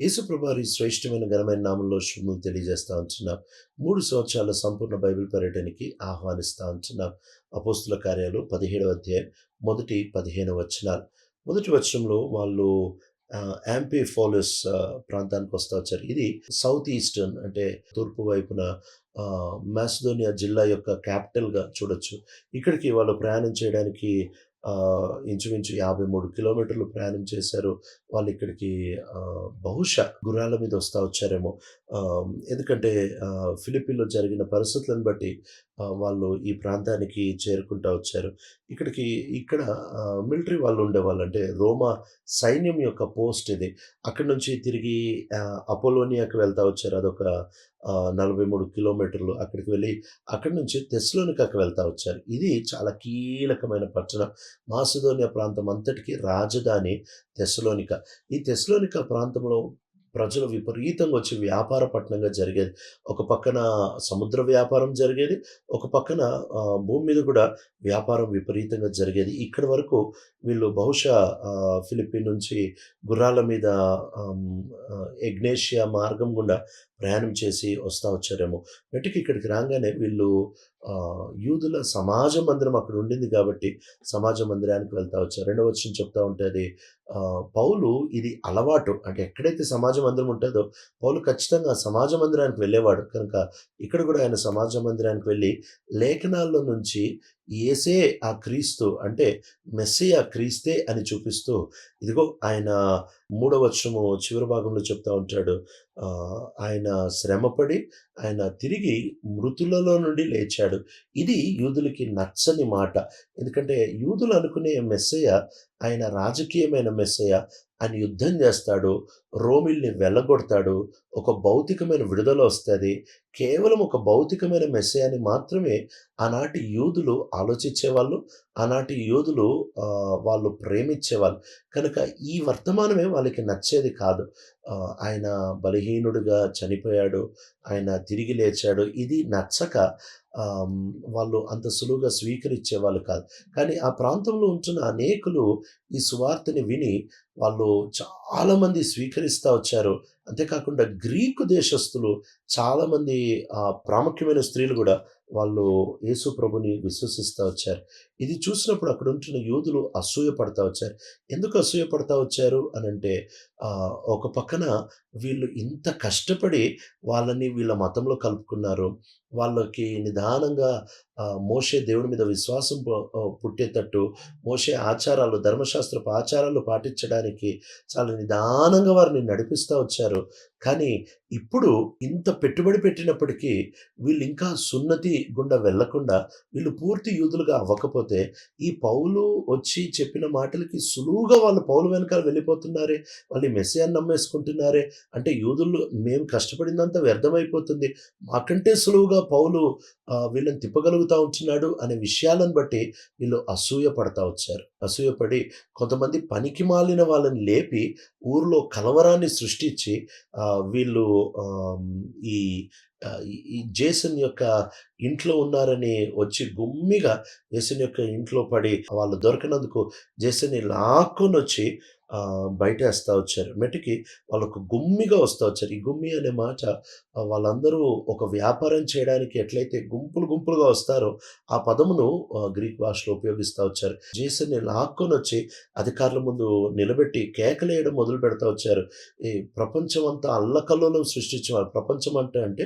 యేసుప్రభారి శ్రేష్టమైన ఘనమైన నామంలో శుభములు తెలియజేస్తా ఉంటున్నాం. మూడు సంవత్సరాల సంపూర్ణ బైబిల్ పర్యటనకి ఆహ్వానిస్తా ఉంటున్నాం. అపోస్తుల కార్యాలు పదిహేడవ అధ్యాయం మొదటి పదిహేను వచనాలు. మొదటి వచనంలో వాళ్ళు యాంపీ ఫాలోస్ ప్రాంతానికి వస్తూ వచ్చారు. ఇది సౌత్ ఈస్టర్న్ అంటే తూర్పు వైపున మ్యాసిదోనియా జిల్లా యొక్క క్యాపిటల్గా చూడొచ్చు. ఇక్కడికి వాళ్ళు ప్రయాణం చేయడానికి ఇంచుమించు యాభై మూడు కిలోమీటర్లు ప్రయాణం చేశారు. వాళ్ళు ఇక్కడికి బహుశా గుర్రాల మీద వస్తూ వచ్చారేమో. ఎందుకంటే ఆ, జరిగిన పరిస్థితులను బట్టి వాళ్ళు ఈ ప్రాంతానికి చేరుకుంటా వచ్చారు. ఇక్కడికి ఇక్కడ మిలిటరీ వాళ్ళు ఉండేవాళ్ళు అంటే రోమా సైన్యం యొక్క పోస్ట్ ఇది. అక్కడి నుంచి తిరిగి అపోలోనియాకి వెళ్తూ వచ్చారు. అదొక నలభై మూడు కిలోమీటర్లు అక్కడికి వెళ్ళి అక్కడి నుంచి తెస్లోనికాకి వెళ్తూ వచ్చారు. ఇది చాలా కీలకమైన పట్టణం. మాసిదోనియా ప్రాంతం అంతటికి రాజధాని తెస్లోనిక ఈ తెస్లోనిక ప్రాంతంలో ప్రజలు విపరీతంగా వచ్చి వ్యాపార పట్టణంగా జరిగేది. ఒక పక్కన సముద్ర వ్యాపారం జరిగేది ఒక పక్కన భూమి మీద కూడా వ్యాపారం విపరీతంగా జరిగేది. ఇక్కడి వరకు వీళ్ళు బహుశా ఆ, ఫిలిప్పీన్ నుంచి గుర్రాల మీద ఎగ్నేషియా మార్గం గుండా ప్రయాణం చేసి వస్తూ వచ్చారేమో. వెటికి ఇక్కడికి రాగానే వీళ్ళు యూదుల సమాజ మందిరం అక్కడ ఉండింది కాబట్టి సమాజ మందిరానికి వెళ్తా వచ్చారు. రెండవ వచ్చిన చెప్తా ఉంటుంది పౌలు ఇది అలవాటు. అంటే ఎక్కడైతే సమాజ మందిరం ఉంటుందో పౌలు ఖచ్చితంగా సమాజ మందిరానికి వెళ్ళేవాడు. కనుక ఇక్కడ కూడా ఆయన సమాజ మందిరానికి వెళ్ళి లేఖనాల్లో నుంచి ఏసే ఆ క్రీస్తు అంటే మెస్సే ఆ క్రీస్తే అని చూపిస్తూ ఇదిగో ఆయన మూడవ వచనము చివరి భాగంలో చెప్తా ఉంటాడు. ఆయన శ్రమపడి ఆయన తిరిగి మృతులలో నుండి లేచాడు. ఇది యూదులకి నచ్చని మాట. ఎందుకంటే యూదులు అనుకునే మెస్సయ్య ఆయన రాజకీయమైన మెస్సయ్య. ఆయన యుద్ధం చేస్తాడు. రోమిల్ని వెళ్ళగొడతాడు ఒక భౌతికమైన విడుదల వస్తుంది. కేవలం ఒక భౌతికమైన మెస్సయాన్ని మాత్రమే ఆనాటి యూదులు ఆలోచించేవాళ్ళు ఆనాటి యోధులు వాళ్ళు ప్రేమించేవాళ్ళు. కనుక ఈ వర్తమానమే వాళ్ళకి నచ్చేది కాదు. ఆయన బలహీనుడిగా చనిపోయాడు ఆయన తిరిగి లేచాడు. ఇది నచ్చక వాళ్ళు అంత సులువుగా స్వీకరించేవాళ్ళు కాదు. కానీ ఆ ప్రాంతంలో ఉంటున్న అనేకులు ఈ సువార్తని విని వాళ్ళు చాలామంది స్వీకరిస్తూ వచ్చారు. అంతేకాకుండా గ్రీకు దేశస్థులు చాలామంది ప్రాముఖ్యమైన స్త్రీలు కూడా వాళ్ళు యేసు ప్రభుని విశ్వసిస్తూ వచ్చారు. ఇది చూసినప్పుడు అక్కడ ఉంటున్న యూదులు అసూయపడతా వచ్చారు. ఎందుకు అసూయపడతా వచ్చారు అని అంటే ఒక పక్కన వీళ్ళు ఇంత కష్టపడి వాళ్ళని వీళ్ళ మతంలో కలుపుకున్నారు. వాళ్ళకి నిదానంగా ఆ, మోషే దేవుడి మీద విశ్వాసం పుట్టేటట్టు మోషే ఆచారాలు ధర్మశాస్త్రపు ఆచారాలు పాటించడానికి చాలా నిదానంగా వారిని నడిపిస్తూ వచ్చారు. కానీ ఇప్పుడు ఇంత పెట్టుబడి పెట్టినప్పటికీ వీళ్ళు ఇంకా సున్నతి గుండా వెళ్ళకుండా వీళ్ళు పూర్తి యూదులుగా అవ్వకపోతే ఈ పౌలు వచ్చి చెప్పిన మాటలకి సులువుగా వాళ్ళు పౌలు వెనకాల వెళ్ళిపోతున్నారే వాళ్ళు మెసేజ్ నమ్మేసుకుంటున్నారే. అంటే యూదులు మేము కష్టపడిందంతా వ్యర్థమైపోతుంది. మాకంటే సులువుగా పౌలు వీళ్ళని తిప్పగలుగుతా ఉంటున్నాడు అనే విషయాలను బట్టి వీళ్ళు అసూయ పడతా వచ్చారు. అసూయపడి కొంతమంది పనికి మాలిన వాళ్ళని లేపి ఊరిలో కలవరాన్ని సృష్టించి వీళ్ళు ఈ ఈ- ఈ జేసన్ యొక్క ఇంట్లో ఉన్నారని వచ్చి గుమ్మిగా జేసన్ యొక్క ఇంట్లో పడి వాళ్ళు దొరకనందుకు జేసన్ని లాక్కొని వచ్చి బయట వేస్తూ వచ్చారు. మెటికి వాళ్ళకు గుమ్మిగా వస్తూ వచ్చారు. ఈ గుమ్మి అనే మాట వాళ్ళందరూ ఒక వ్యాపారం చేయడానికి ఎట్లయితే గుంపులు గుంపులుగా వస్తారో ఆ పదమును గ్రీక్ భాషలో ఉపయోగిస్తూ వచ్చారు. జేసన్ని లాక్కొని వచ్చి అధికారుల ముందు నిలబెట్టి కేకలేయడం మొదలు పెడతా వచ్చారు. ఈ ప్రపంచం అంతా అల్లకల్లోలం సృష్టించేవారు. ప్రపంచం అంటే అంటే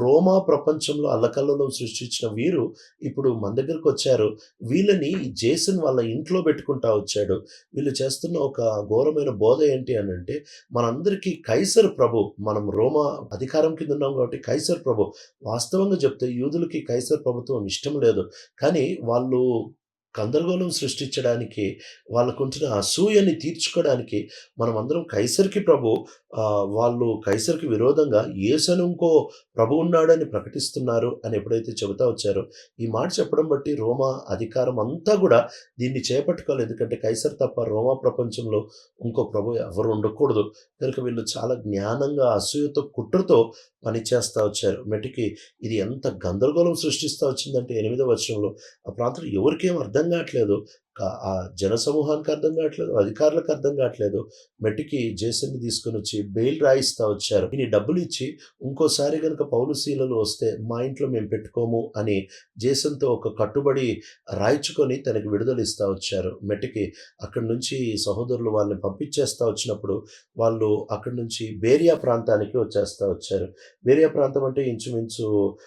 రోమా ప్రపంచంలో అల్లకల్లోలం సృష్టించిన వీరు ఇప్పుడు మన దగ్గరకు వచ్చారు. వీళ్ళని జేసన్ వాళ్ళ ఇంట్లో పెట్టుకుంటా వచ్చాడు. వీళ్ళు చేస్తున్న ఒక ఘోరమైన బోధ ఏంటి అని అంటే మనందరికీ కైసర్ ప్రభు మనం రోమా అధికారం కింద ఉన్నాం కాబట్టి కైసర్ ప్రభు వాస్తవంగా చెప్తే యూదులకి కైసర్ ప్రభుత్వం ఇష్టం లేదు. కానీ వాళ్ళు గందరగోళం సృష్టించడానికి వాళ్ళకుంటున్న అసూయని తీర్చుకోవడానికి మనం అందరం ప్రభు వాళ్ళు కైసరికి విరోధంగా ఏసను ఇంకో ప్రభు ఉన్నాడని ప్రకటిస్తున్నారు అని ఎప్పుడైతే చెబుతా వచ్చారో ఈ మాట చెప్పడం బట్టి రోమా అధికారం అంతా కూడా దీన్ని చేపట్టుకోవాలి. ఎందుకంటే కైసర్ తప్ప రోమా ప్రపంచంలో ఇంకో ప్రభు ఎవరు ఉండకూడదు. కనుక వీళ్ళు చాలా జ్ఞానంగా అసూయతో కుట్రతో పనిచేస్తూ వచ్చారు. మెటికి ఇది ఎంత గందరగోళం సృష్టిస్తూ వచ్చిందంటే ఎనిమిదో వచనంలో ఆ ప్రాంతం ఎవరికేం అర్థం అర్థం కావట్లేదు. ఆ జనసమూహానికి అర్థం కావట్లేదు అధికారులకు అర్థం కావట్లేదు. మెట్టికి జేసన్ని తీసుకొని వచ్చి బెయిల్ రాయిస్తా వచ్చారు. ఈయన డబ్బులు ఇచ్చి ఇంకోసారి కనుక పౌలు వస్తే మా ఇంట్లో మేము పెట్టుకోము అని జేసన్తో ఒక కట్టుబడి రాయించుకొని తనకి విడుదల ఇస్తా వచ్చారు. మెట్టికి అక్కడి నుంచి సహోదరులు వాళ్ళని పంపించేస్తా వచ్చినప్పుడు వాళ్ళు అక్కడి నుంచి బేరియా ప్రాంతానికి వచ్చేస్తా వచ్చారు. బేరియా ప్రాంతం అంటే ఇంచుమించు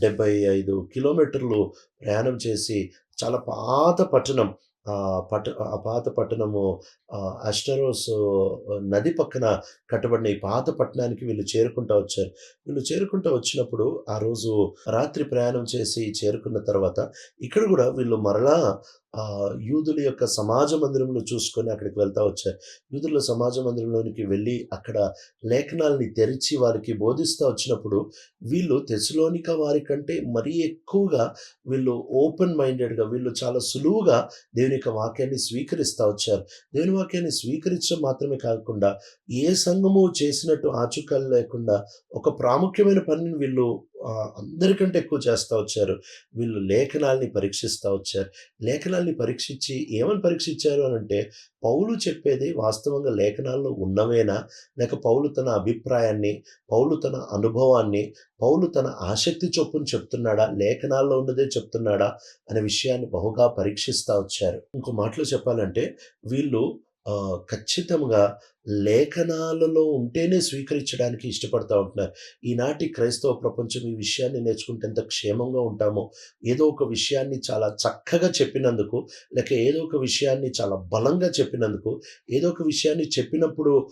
డెబ్బై ఐదు కిలోమీటర్లు ప్రయాణం చేసి చాలా పాత పట్టణం. ఆ పట్ట ఆ పాత పట్టణము ఆ, అస్టరోస్ నది పక్కన కట్టబడిన ఈ పాత పట్టణానికి వీళ్ళు చేరుకుంటా వచ్చారు. వీళ్ళు చేరుకుంటా వచ్చినప్పుడు ఆ రోజు రాత్రి ప్రయాణం చేసి చేరుకున్న తర్వాత ఇక్కడ కూడా వీళ్ళు మరలా యూదుల యొక్క సమాజ మందిరంలో చూసుకొని అక్కడికి వెళ్తా వచ్చారు. యూదుల సమాజ మందిరంలోనికి వెళ్ళి అక్కడ లేఖనాల్ని తెరిచి వారికి బోధిస్తూ వచ్చినప్పుడు వీళ్ళు తెసులోనిక వారి కంటే మరీ ఎక్కువగా వీళ్ళు ఓపెన్ మైండెడ్గా వీళ్ళు చాలా సులువుగా దేవుని యొక్క వాక్యాన్ని స్వీకరిస్తూ వచ్చారు. దేవుని వాక్యాన్ని స్వీకరించడం మాత్రమే కాకుండా ఏ సంఘము చేసినట్టు ఆచుకలు లేకుండా ఒక ప్రాముఖ్యమైన పనిని వీళ్ళు అందరికంటే ఎక్కువ చేస్తూ వచ్చారు. వీళ్ళు లేఖనాల్ని పరీక్షిస్తూ వచ్చారు. లేఖనాల్ని పరీక్షించి ఏమని పరీక్షించారు అని అంటే పౌలు చెప్పేది వాస్తవంగా లేఖనాల్లో ఉన్నవేనా? లేక పౌలు తన అభిప్రాయాన్ని పౌలు తన అనుభవాన్ని పౌలు తన ఆసక్తి చొప్పున చెప్తున్నాడా? లేఖనాల్లో ఉన్నదే చెప్తున్నాడా? అనే విషయాన్ని బహుగా పరీక్షిస్తూ వచ్చారు. ఇంకో మాటలో చెప్పాలంటే వీళ్ళు ఖచ్చితంగా లేఖనాలలో ఉంటేనే స్వీకరించడానికి ఇష్టపడతా ఉంటున్నారు. ఈనాటి క్రైస్తవ ప్రపంచం ఈ విషయాన్ని నేర్చుకుంటే ఎంత క్షేమంగా ఉంటామో. ఏదో ఒక విషయాన్ని చాలా చక్కగా చెప్పినందుకు లేక ఏదో ఒక విషయాన్ని చాలా బలంగా చెప్పినందుకు ఏదో ఒక విషయాన్ని చెప్పినప్పుడు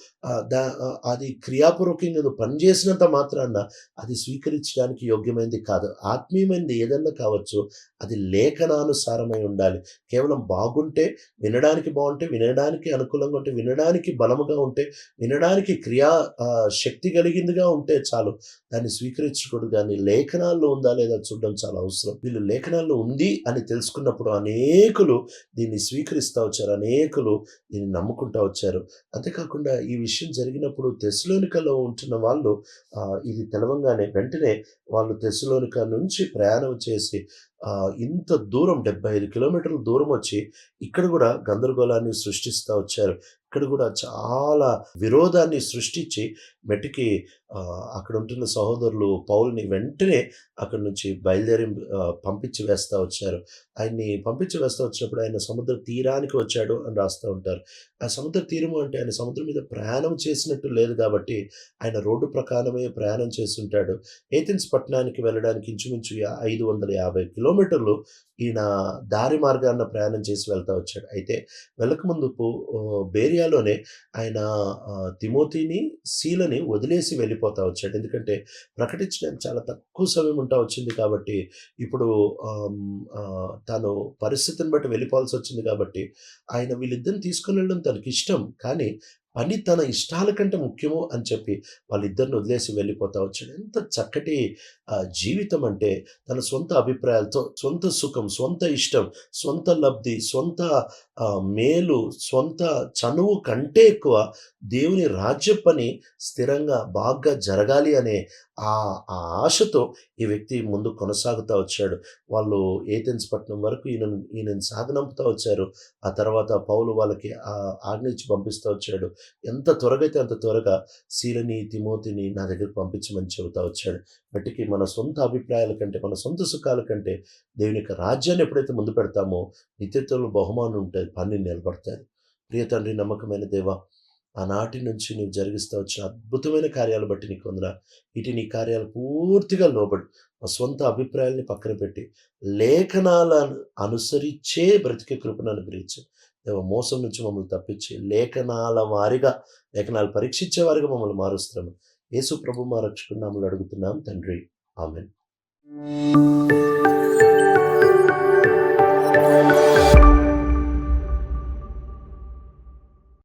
దా అది క్రియాపూర్వకంగా పనిచేసినంత మాత్రాన అది స్వీకరించడానికి యోగ్యమైనది కాదు. ఆత్మీయమైనది ఏదన్నా కావచ్చు అది లేఖనానుసారమై ఉండాలి. కేవలం బాగుంటే వినడానికి బాగుంటే వినడానికి అనుకూలంగా ఉంటే వినడానికి బలముగా ఉంటే వినడానికి క్రియా శక్తి కలిగిందిగా ఉంటే చాలు. దాన్ని స్వీకరించకూడదు కానీ లేఖనాల్లో ఉందా లేదా చూడడం చాలా అవసరం. వీళ్ళు లేఖనాల్లో ఉంది అని తెలుసుకున్నప్పుడు అనేకులు దీన్ని స్వీకరిస్తూ వచ్చారు. అనేకులు దీన్ని నమ్ముకుంటూ వచ్చారు. అంతేకాకుండా ఈ విషయం జరిగినప్పుడు తెస్లోనికలో ఉంటున్న వాళ్ళు ఇది తెలవంగానే వెంటనే వాళ్ళు తెస్లోనిక నుంచి ప్రయాణం చేసి ఇంత దూరం డెబ్బై ఐదు కిలోమీటర్ల దూరం వచ్చి ఇక్కడ కూడా గందరగోళాన్ని సృష్టిస్తూ వచ్చారు. ఇక్కడ కూడా చాలా విరోధాన్ని సృష్టించి మెట్టికి అక్కడ ఉంటున్న సహోదరులు పౌల్ని వెంటనే అక్కడి నుంచి బయలుదేరి పంపించి వేస్తూ వచ్చారు. ఆయన్ని పంపించి వేస్తూ వచ్చినప్పుడు ఆయన సముద్ర తీరానికి వచ్చాడు అని రాస్తూ ఉంటారు. ఆ సముద్ర తీరము అంటే ఆయన సముద్రం మీద ప్రయాణం చేసినట్టు లేదు కాబట్టి ఆయన రోడ్డు ప్రకారమే ప్రయాణం చేస్తుంటాడు. ఏథెన్స్ పట్టణానికి వెళ్ళడానికి ఇంచుమించు ఐదు వందల యాభై కిలోమీటర్లు ఈయన దారి మార్గాన ప్రయాణం చేసి వెళ్తూ వచ్చాడు. అయితే వెళ్ళకముందు బేరియాలోనే ఆయన తిమోతిని శీలని వదిలేసి వెళ్ళిపోతా వచ్చాడు. ఎందుకంటే ప్రకటించడానికి చాలా తక్కువ సమయం ఉంటా వచ్చింది కాబట్టి ఇప్పుడు తను పరిస్థితిని బట్టి వెళ్ళిపోవాల్సి వచ్చింది కాబట్టి ఆయన వీళ్ళిద్దరిని తీసుకుని వెళ్ళడం తనకి ఇష్టం. కానీ పని తన ఇష్టాల కంటే ముఖ్యము అని చెప్పి వాళ్ళిద్దరిని వదిలేసి వెళ్ళిపోతా వచ్చాడు. ఎంత చక్కటి జీవితం అంటే తన సొంత అభిప్రాయాలతో సొంత సుఖం సొంత ఇష్టం సొంత లబ్ధి సొంత మేలు సొంత చనువు కంటే ఎక్కువ దేవుని రాజ్య పని స్థిరంగా బాగా జరగాలి అనే ఆ ఆశతో ఈ వ్యక్తి ముందు కొనసాగుతూ వచ్చాడు. వాళ్ళు ఏథెన్స్ పట్టణం వరకు ఈయన ఈయనని సాగనంపుతూ వచ్చారు. ఆ తర్వాత పౌలు వాళ్ళకి ఆ ఆజ్ఞ ఇచ్చి పంపిస్తూ వచ్చాడు. ఎంత త్వరగా అయితే అంత త్వరగా శీలని తిమోతిని నా దగ్గరకు పంపించమని చెబుతా వచ్చాడు. బట్టికి మన సొంత అభిప్రాయాల కంటే మన సొంత సుఖాల కంటే దేవుని యొక్క రాజ్యాన్ని ఎప్పుడైతే ముందు పెడతామో నిత్యత్వంలో బహుమానం ఉంటుంది పని నిలబడతాయి. ప్రియ తండ్రి నమ్మకమైన దేవా ఆనాటి నుంచి నీవు జరిగిస్తూ వచ్చిన అద్భుతమైన కార్యాలు బట్టి నీకు వందన. ఇటు నీ కార్యాలు పూర్తిగా లోబడి. మా సొంత అభిప్రాయాల్ని పక్కన పెట్టి లేఖనాలను అనుసరించే బ్రతికే కృపను అనుగ్రహించు. దేవ మోసం నుంచి మమ్మల్ని తప్పించి లేఖనాల వారిగా లేఖనాలు పరీక్షించే వారిగా మమ్మల్ని మారుస్తున్నాము యేసు ప్రభు మా రక్షకుడు నామలు అడుగుతున్నాం తండ్రి. ఆమెన్.